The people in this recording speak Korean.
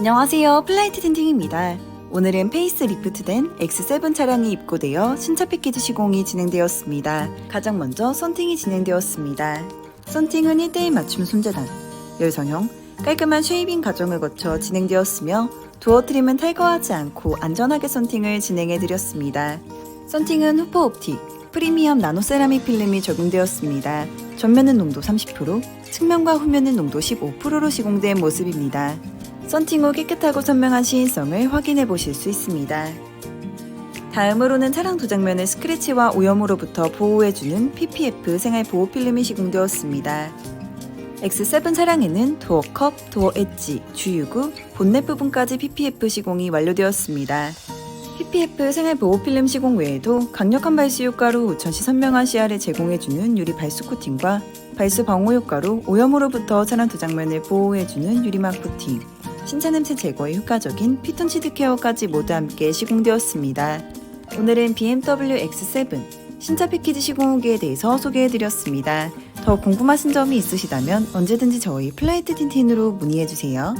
안녕하세요. 플라이트 틴팅입니다. 오늘은 페이스 리프트된 X7 차량이 입고되어 신차 패키지 시공이 진행되었습니다. 가장 먼저 썬팅이 진행되었습니다. 썬팅은 1대1 맞춤 손재단, 열성형, 깔끔한 쉐이빙 과정을 거쳐 진행되었으며 도어 트림은 탈거하지 않고 안전하게 썬팅을 진행해드렸습니다. 썬팅은 후퍼 옵틱, 프리미엄 나노 세라믹 필름이 적용되었습니다. 전면은 농도 30%, 측면과 후면은 농도 15%로 시공된 모습입니다. 썬팅 후 깨끗하고 선명한 시인성을 확인해 보실 수 있습니다. 다음으로는 차량 도장면을 스크래치와 오염으로부터 보호해주는 PPF 생활 보호 필름이 시공되었습니다. X7 차량에는 도어 컵, 도어 엣지, 주유구, 본넷 부분까지 PPF 시공이 완료되었습니다. PPF 생활 보호 필름 시공 외에도 강력한 발수 효과로 우천시 선명한 시야를 제공해주는 유리 발수 코팅과 발수 방호 효과로 오염으로부터 차량 도장면을 보호해주는 유리막 코팅, 신차 냄새 제거에 효과적인 피톤치드 케어까지 모두 함께 시공되었습니다. 오늘은 BMW X7 신차 패키지 시공 후기에 대해서 소개해드렸습니다. 더 궁금하신 점이 있으시다면 언제든지 저희 플라이트 틴틴으로 문의해주세요.